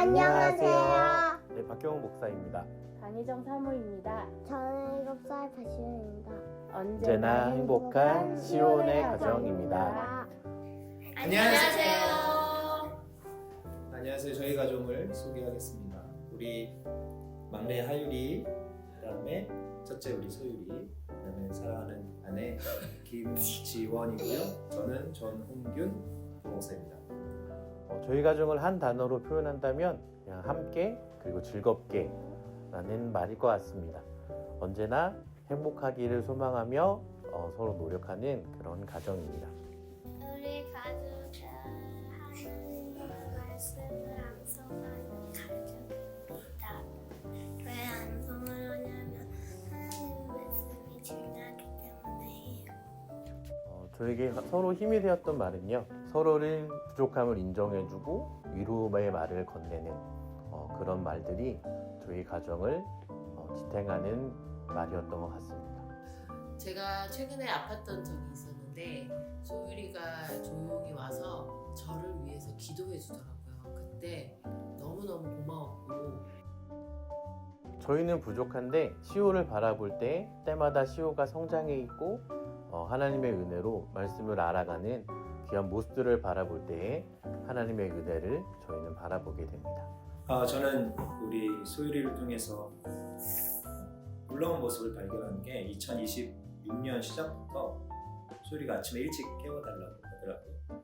안녕하세요. 네, 박경호 목사입니다. 강희정 사모입니다. 저는 7살 박시현입니다. 언제나 행복한 시온의 가정입니다. 안녕하세요. 안녕하세요. 저희 가족을 소개하겠습니다. 우리 막내 하율이, 그다음에 첫째 우리 소율이, 그다음에 사랑하는 아내 김지원이고요. 저는 전홍균 부목사입니다. 어, 저희 가정을 한 단어로 표현한다면 그냥 함께 그리고 즐겁게 라는 말일 것 같습니다. 언제나 행복하기를 소망하며 어, 서로 노력하는 그런 가정입니다. 우리 가족은 하나님의 말씀을 암송하는 가족입니다. 왜 암송을 하냐면 하나님의 말씀이 중요하기 때문에요. 어, 저에게 서로 힘이 되었던 말은요. 서로를 부족함을 인정해주고 위로의 말을 건네는 어, 그런 말들이 저희 가정을 어, 지탱하는 말이었던 것 같습니다. 제가 최근에 아팠던 적이 있었는데 소율이가 조용히 와서 저를 위해서 기도해 주더라고요. 그때 너무너무 고마웠고 저희는 부족한데 시오를 바라볼 때 때마다 시오가 성장해 있고 어, 하나님의 은혜로 말씀을 알아가는 귀한 모습들을 바라볼 때에 하나님의 은혜를 저희는 바라보게 됩니다. 아, 저는 우리 소율이를 통해서 놀라운 모습을 발견한 게 2026년 시작부터 소율이가 아침에 일찍 깨워달라고 하더라고요.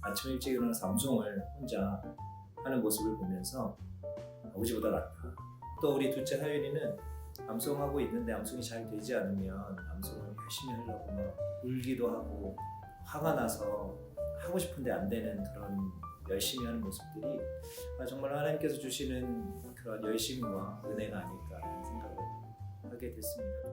아침에 일찍 일어나서 암송을 혼자 하는 모습을 보면서 아버지보다 낫다. 또 우리 둘째 하윤이는 암송하고 있는데 암송이 잘 되지 않으면 암송을 열심히 하려고 막 울기도 하고 화가 나서 하고 싶은데 안 되는 그런 열심히 하는 모습들이 아, 정말 하나님께서 주시는 그런 열심과 은혜가 아닐까 생각을 하게 됐습니다.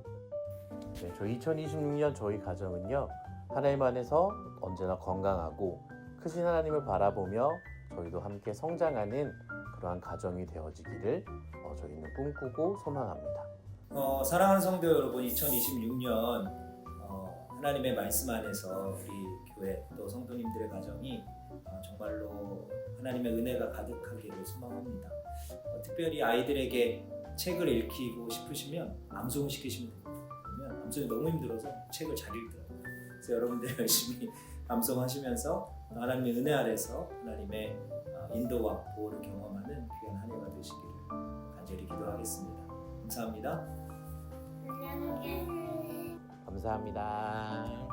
네, 저희 2026년 저희 가정은요 하나님 안에서 언제나 건강하고 크신 하나님을 바라보며 저희도 함께 성장하는 그러한 가정이 되어지기를 어, 저희는 꿈꾸고 소망합니다. 어, 사랑하는 성도 여러분, 2026년 어, 하나님의 말씀 안에서 우리 교회 또 성도님들의 가정이 어, 정말로 하나님의 은혜가 가득하기를 소망합니다. 어, 특별히 아이들에게 책을 읽히고 싶으시면 암송 시키시면 됩니다. 암송이 너무 힘들어서 책을 잘 읽더라고요. 그래서 여러분들 열심히 암송하시면서 하나님의 은혜 아래서 하나님의 어, 인도와 보호를 경험하는 귀한 한 해가 되시기를 간절히 기도하겠습니다. 감사합니다. 안녕히 계세요. 감사합니다.